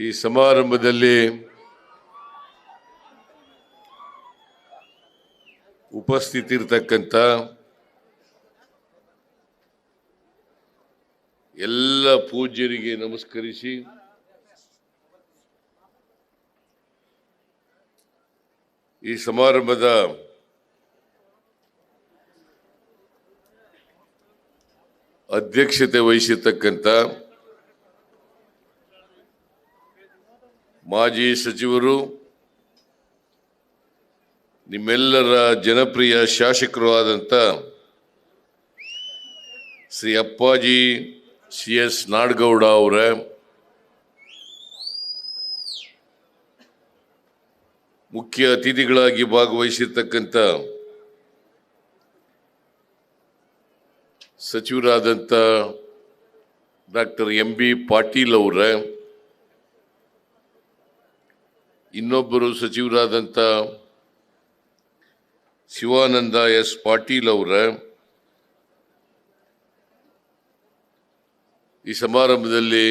ಈ ಸಮಾರಂಭದಲ್ಲಿ ಉಪಸ್ಥಿತಿರ್ತಕ್ಕಂಥ ಎಲ್ಲ ಪೂಜ್ಯರಿಗೆ ನಮಸ್ಕರಿಸಿ ಈ ಸಮಾರಂಭದ ಅಧ್ಯಕ್ಷತೆ ವಹಿಸಿರ್ತಕ್ಕಂಥ ಮಾಜಿ ಸಚಿವರು, ನಿಮ್ಮೆಲ್ಲರ ಜನಪ್ರಿಯ ಶಾಸಕರು ಆದಂಥ ಶ್ರೀ ಅಪ್ಪಾಜಿ ಸಿ ಎಸ್ ನಾಡಗೌಡ ಅವರ, ಮುಖ್ಯ ಅತಿಥಿಗಳಾಗಿ ಭಾಗವಹಿಸಿರ್ತಕ್ಕಂಥ ಸಚಿವರಾದಂಥ ಡಾಕ್ಟರ್ ಎಂ ಬಿ ಪಾಟೀಲ್ ಅವರ ಇನ್ನೊಬ್ಬರು ಸಚಿವರಾದಂಥ ಶಿವಾನಂದ ಎಸ್ ಪಾಟೀಲ್ ಅವರ ಈ ಸಮಾರಂಭದಲ್ಲಿ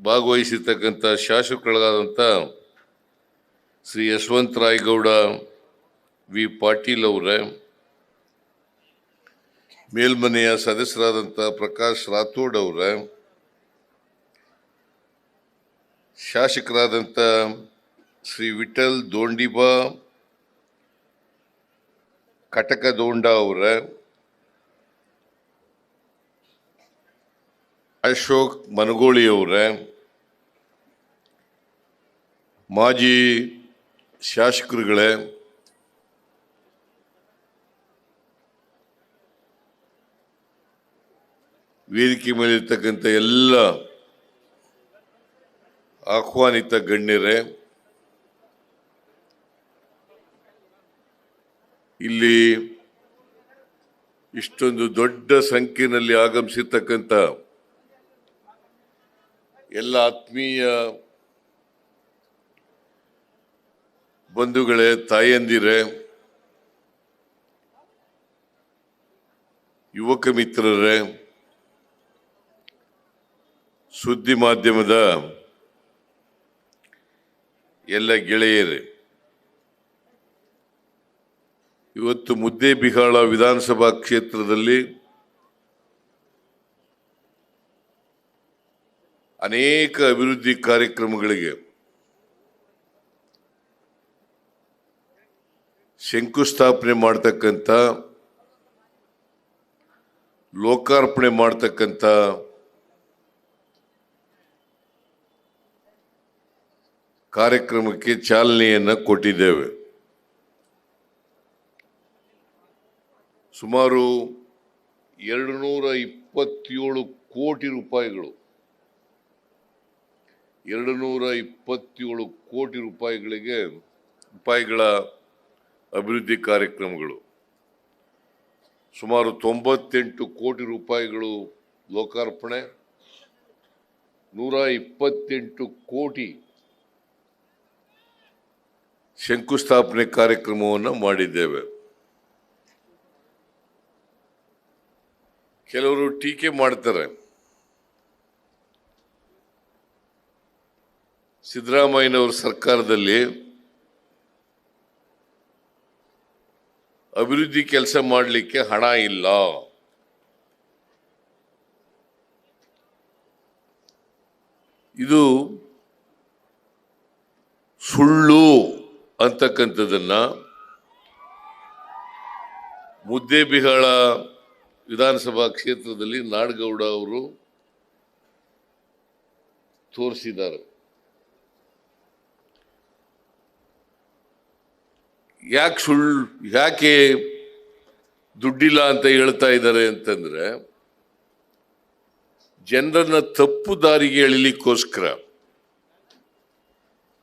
ಭಾಗವಹಿಸಿರ್ತಕ್ಕಂಥ ಶಾಸಕರಾದಂಥ ಶ್ರೀ ಯಶವಂತ ರಾಯಗೌಡ, ವಿ ಪಾಟೀಲ್ ಅವರ, ಮೇಲ್ಮನೆಯ ಸದಸ್ಯರಾದಂಥ ಪ್ರಕಾಶ್ ರಾಥೋಡ್ ಅವರ ಶಾಸಕರಾದಂಥ ಶ್ರೀ ವಿಠಲ್ ದೋಂಡಿಬಾ ಕಟಕದೋಂಡ ಅವರ, ಅಶೋಕ್ ಮನಗೋಳಿ ಅವರ, ಮಾಜಿ ಶಾಸಕರುಗಳೇ, ವೇದಿಕೆ ಮೇಲಿರ್ತಕ್ಕಂಥ ಎಲ್ಲ ಆಹ್ವಾನಿತ ಗಣ್ಯರೇ ಇಲ್ಲಿ ಇಷ್ಟೊಂದು ದೊಡ್ಡ ಸಂಖ್ಯೆಯಲ್ಲಿ ಆಗಮಿಸಿರ್ತಕ್ಕಂಥ ಎಲ್ಲ ಆತ್ಮೀಯ ಬಂಧುಗಳೇ, ತಾಯಂದಿರೇ, ಯುವಕ ಮಿತ್ರರೇ, ಸುದ್ದಿ ಮಾಧ್ಯಮದ ಎಲ್ಲ ಗೆಳೆಯರೇ ಇವತ್ತು ಮುದ್ದೇಬಿಹಾಳ ವಿಧಾನಸಭಾ ಕ್ಷೇತ್ರದಲ್ಲಿ ಅನೇಕ ಅಭಿವೃದ್ಧಿ ಕಾರ್ಯಕ್ರಮಗಳಿಗೆ ಶಂಕುಸ್ಥಾಪನೆ ಮಾಡ್ತಕ್ಕಂಥ ಲೋಕಾರ್ಪಣೆ ಮಾಡ್ತಕ್ಕಂಥ ಕಾರ್ಯಕ್ರಮಕ್ಕೆ ಚಾಲನೆಯನ್ನು ಕೊಟ್ಟಿದ್ದೇವೆ. ಸುಮಾರು ಎರಡು ನೂರ ಇಪ್ಪತ್ತೇಳು ಕೋಟಿ ರೂಪಾಯಿಗಳು. ಎರಡು ನೂರ ಇಪ್ಪತ್ತೇಳು ಕೋಟಿ ರೂಪಾಯಿಗಳಿಗೆ ರೂಪಾಯಿಗಳ ಅಭಿವೃದ್ಧಿ ಕಾರ್ಯಕ್ರಮಗಳು. ಸುಮಾರು ತೊಂಬತ್ತೆಂಟು ಕೋಟಿ ರೂಪಾಯಿಗಳು ಲೋಕಾರ್ಪಣೆ. ನೂರ ಇಪ್ಪತ್ತೆಂಟು ಕೋಟಿ ಶಂಕುಸ್ಥಾಪನೆ ಕಾರ್ಯಕ್ರಮವನ್ನು ಮಾಡಿದ್ದೇವೆ. ಕೆಲವರು ಟೀಕೆ ಮಾಡ್ತಾರೆ. ಸಿದ್ದರಾಮಯ್ಯನವರ ಸರ್ಕಾರದಲ್ಲಿ ಅಭಿವೃದ್ಧಿ ಕೆಲಸ ಮಾಡಲಿಕ್ಕೆ ಹಣ ಇಲ್ಲ. ಇದು ಸುಳ್ಳು ಅಂತಕ್ಕಂಥದ್ದನ್ನ ಮುದ್ದೇಬಿಹಾಳ ವಿಧಾನಸಭಾ ಕ್ಷೇತ್ರದಲ್ಲಿ ನಾಡಗೌಡ ಅವರು ತೋರಿಸಿದ್ದಾರೆ. ಯಾಕೆ ಸುಳ್ಳು ಯಾಕೆ ದುಡ್ಡಿಲ್ಲ ಅಂತ ಹೇಳ್ತಾ ಇದ್ದಾರೆ ಅಂತಂದ್ರೆ, ಜನರನ್ನ ತಪ್ಪು ದಾರಿಗೆ ಎಳಿಲಿಕ್ಕೋಸ್ಕರ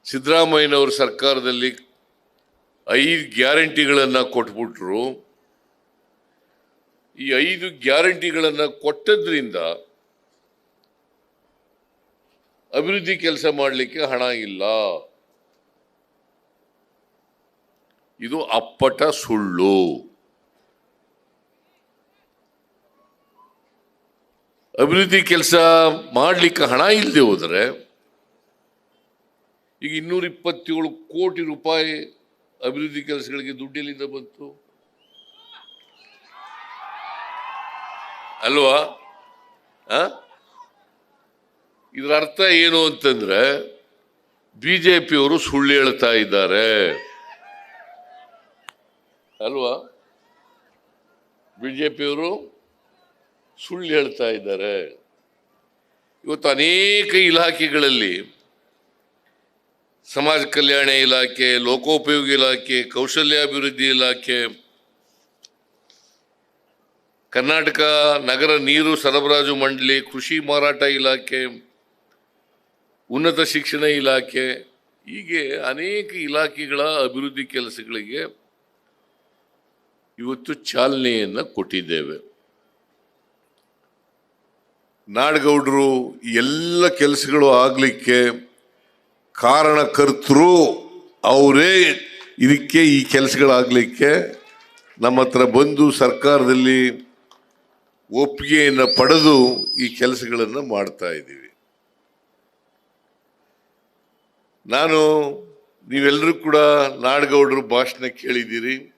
ಸಿದ್ದರಾಮಯ್ಯನವರ ಸರ್ಕಾರದಲ್ಲಿ ಐದು ಗ್ಯಾರಂಟಿಗಳನ್ನ ಕೊಟ್ಬಿಟ್ರು. ಈ ಐದು ಗ್ಯಾರಂಟಿಗಳನ್ನು ಕೊಟ್ಟದ್ರಿಂದ ಅಭಿವೃದ್ಧಿ ಕೆಲಸ ಮಾಡಲಿಕ್ಕೆ ಹಣ ಇಲ್ಲ. ಇದು ಅಪ್ಪಟ ಸುಳ್ಳು. ಅಭಿವೃದ್ಧಿ ಕೆಲಸ ಮಾಡಲಿಕ್ಕೆ ಹಣ ಇಲ್ಲದೆ ಹೋದರೆ ಈಗ ಇನ್ನೂರ ಇಪ್ಪತ್ತೇಳು ಕೋಟಿ ರೂಪಾಯಿ ಅಭಿವೃದ್ಧಿ ಕೆಲಸಗಳಿಗೆ ದುಡ್ಡಿಲ್ಲಿಂದ ಬಂತು. ಅಲ್ವಾ? ಇದರ ಅರ್ಥ ಏನು ಅಂತಂದ್ರೆ ಬಿ ಜೆ ಪಿಯವರು ಸುಳ್ಳು ಹೇಳ್ತಾ ಇದ್ದಾರೆ. ಅಲ್ವಾ? ಬಿ ಜೆ ಪಿಯವರು ಸುಳ್ಳು ಹೇಳ್ತಾ ಇದ್ದಾರೆ. ಇವತ್ತು ಅನೇಕ ಇಲಾಖೆಗಳಲ್ಲಿ ಸಮಾಜ ಕಲ್ಯಾಣ ಇಲಾಖೆ, ಲೋಕೋಪಯೋಗಿ ಇಲಾಖೆ, ಕೌಶಲ್ಯಾಭಿವೃದ್ಧಿ ಇಲಾಖೆ ಕರ್ನಾಟಕ ನಗರ ನೀರು ಸರಬರಾಜು ಮಂಡಳಿ, ಕೃಷಿ ಮಾರಾಟ ಇಲಾಖೆ, ಉನ್ನತ ಶಿಕ್ಷಣ ಇಲಾಖೆ, ಹೀಗೆ ಅನೇಕ ಇಲಾಖೆಗಳ ಅಭಿವೃದ್ಧಿ ಕೆಲಸಗಳಿಗೆ ಇವತ್ತು ಚಾಲನೆಯನ್ನು ಕೊಟ್ಟಿದ್ದೇವೆ. ನಾಡಗೌಡರು ಎಲ್ಲ ಕೆಲಸಗಳು ಆಗಲಿಕ್ಕೆ ಕಾರಣಕರ್ತರು ಅವರೇ ಇದಕ್ಕೆ ಈ ಕೆಲಸಗಳಾಗಲಿಕ್ಕೆ ನಮ್ಮ ಹತ್ರ ಬಂದು ಸರ್ಕಾರದಲ್ಲಿ ಒಪ್ಪಿಗೆಯನ್ನು ಪಡೆದು ಈ ಕೆಲಸಗಳನ್ನು ಮಾಡ್ತಾ ಇದ್ದೀವಿ. ನಾನು, ನೀವೆಲ್ಲರೂ ಕೂಡ ನಾಡಗೌಡರು ಭಾಷಣ ಕೇಳಿದ್ದೀರಿ.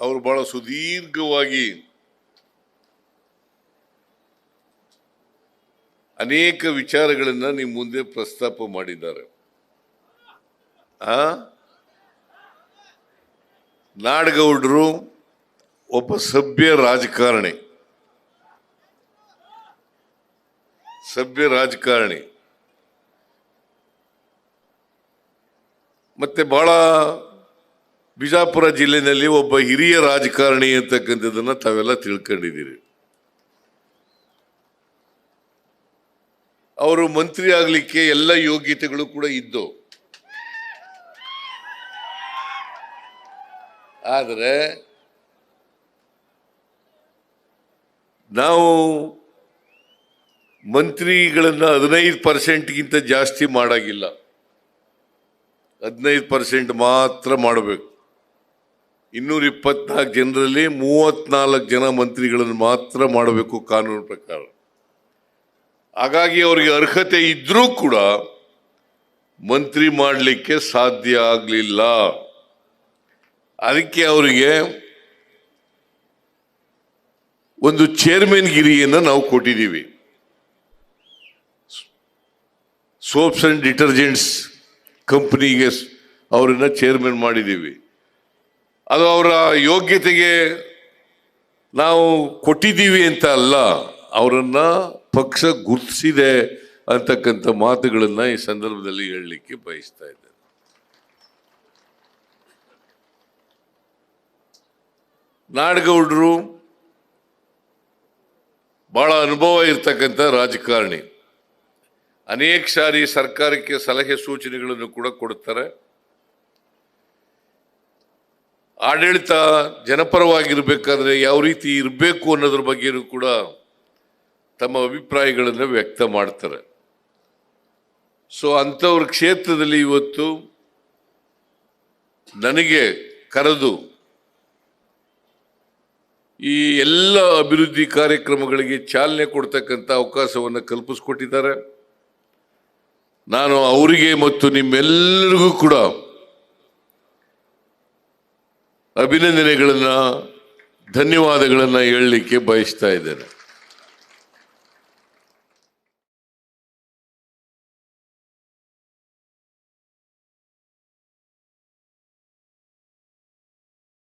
ಅವರು ಬಹಳ ಸುದೀರ್ಘವಾಗಿ ಅನೇಕ ವಿಚಾರಗಳನ್ನು ನಿಮ್ಮ ಮುಂದೆ ಪ್ರಸ್ತಾಪ ಮಾಡಿದ್ದಾರೆ. ಆ? ನಾಡಗೌಡರು ಒಬ್ಬ ಸಭ್ಯ ರಾಜಕಾರಣಿ. ಸಭ್ಯ ರಾಜಕಾರಣಿ. ಮತ್ತೆ ಬಹಳ ಬಿಜಾಪುರ ಜಿಲ್ಲೆಯಲ್ಲಿ ಒಬ್ಬ ಹಿರಿಯ ರಾಜಕಾರಣಿ ಅಂತಕ್ಕಂಥದ್ದನ್ನ ತಾವೆಲ್ಲ ತಿಳ್ಕೊಂಡಿದ್ದೀರಿ. ಅವರು ಮಂತ್ರಿ ಆಗಲಿಕ್ಕೆ ಎಲ್ಲ ಯೋಗ್ಯತೆಗಳು ಕೂಡ ಇದ್ದು. ಆದರೆ ನಾವು ಮಂತ್ರಿಗಳನ್ನ ಹದಿನೈದು ಪರ್ಸೆಂಟ್ಗಿಂತ ಜಾಸ್ತಿ ಮಾಡಾಗಿಲ್ಲ. ಹದಿನೈದು ಪರ್ಸೆಂಟ್ ಮಾತ್ರ ಮಾಡಬೇಕು. ಇನ್ನೂರ ಇಪ್ಪತ್ನಾಲ್ಕು ಜನರಲ್ಲಿ ಮೂವತ್ನಾಲ್ಕು ಜನ ಮಂತ್ರಿಗಳನ್ನು ಮಾತ್ರ ಮಾಡಬೇಕು ಕಾನೂನು ಪ್ರಕಾರ. ಹಾಗಾಗಿ ಅವರಿಗೆ ಅರ್ಹತೆ ಇದ್ರೂ ಕೂಡ ಮಂತ್ರಿ ಮಾಡಲಿಕ್ಕೆ ಸಾಧ್ಯ ಆಗಲಿಲ್ಲ. ಅದಕ್ಕೆ ಅವರಿಗೆ ಒಂದು ಚೇರ್ಮನ್ ಗಿರಿಯನ್ನು ನಾವು ಕೊಟ್ಟಿದ್ದೀವಿ. ಸೋಪ್ಸ್ ಅಂಡ್ ಡಿಟರ್ಜೆಂಟ್ಸ್ ಕಂಪ್ನಿಗೆ ಅವರನ್ನ ಚೇರ್ಮನ್ ಮಾಡಿದ್ದೀವಿ. ಅದು ಅವರ ಯೋಗ್ಯತೆಗೆ ನಾವು ಕೊಟ್ಟಿದ್ದೀವಿ ಅಂತ ಅಲ್ಲ, ಅವರನ್ನು ಪಕ್ಷ ಗುರುತಿಸಿದೆ ಅಂತಕ್ಕಂಥ ಮಾತುಗಳನ್ನು ಈ ಸಂದರ್ಭದಲ್ಲಿ ಹೇಳಲಿಕ್ಕೆ ಬಯಸ್ತಾ ಇದ್ದೇನೆ. ನಾಡಗೌಡರು ಬಹಳ ಅನುಭವ ಇರ್ತಕ್ಕಂಥ ರಾಜಕಾರಣಿ. ಅನೇಕ ಸಾರಿ ಸರ್ಕಾರಕ್ಕೆ ಸಲಹೆ ಸೂಚನೆಗಳನ್ನು ಕೂಡ ಕೊಡುತ್ತಾರೆ. ಆಡಳಿತ ಜನಪರವಾಗಿರಬೇಕಾದ್ರೆ ಯಾವ ರೀತಿ ಇರಬೇಕು ಅನ್ನೋದ್ರ ಬಗ್ಗೆಯೂ ಕೂಡ ತಮ್ಮ ಅಭಿಪ್ರಾಯಗಳನ್ನು ವ್ಯಕ್ತ ಮಾಡ್ತಾರೆ. ಸೊ ಅಂಥವ್ರ ಕ್ಷೇತ್ರದಲ್ಲಿ ಇವತ್ತು ನನಗೆ ಕರೆದು ಈ ಎಲ್ಲ ಅಭಿವೃದ್ಧಿ ಕಾರ್ಯಕ್ರಮಗಳಿಗೆ ಚಾಲನೆ ಕೊಡ್ತಕ್ಕಂಥ ಅವಕಾಶವನ್ನು ಕಲ್ಪಿಸ್ಕೊಟ್ಟಿದ್ದಾರೆ. ನಾನು ಅವರಿಗೆ ಮತ್ತು ನಿಮ್ಮೆಲ್ಲರಿಗೂ ಕೂಡ ಅಭಿನಂದನೆಗಳನ್ನು ಧನ್ಯವಾದಗಳನ್ನು ಹೇಳಲಿಕ್ಕೆ ಬಯಸ್ತಾ ಇದ್ದೇನೆ.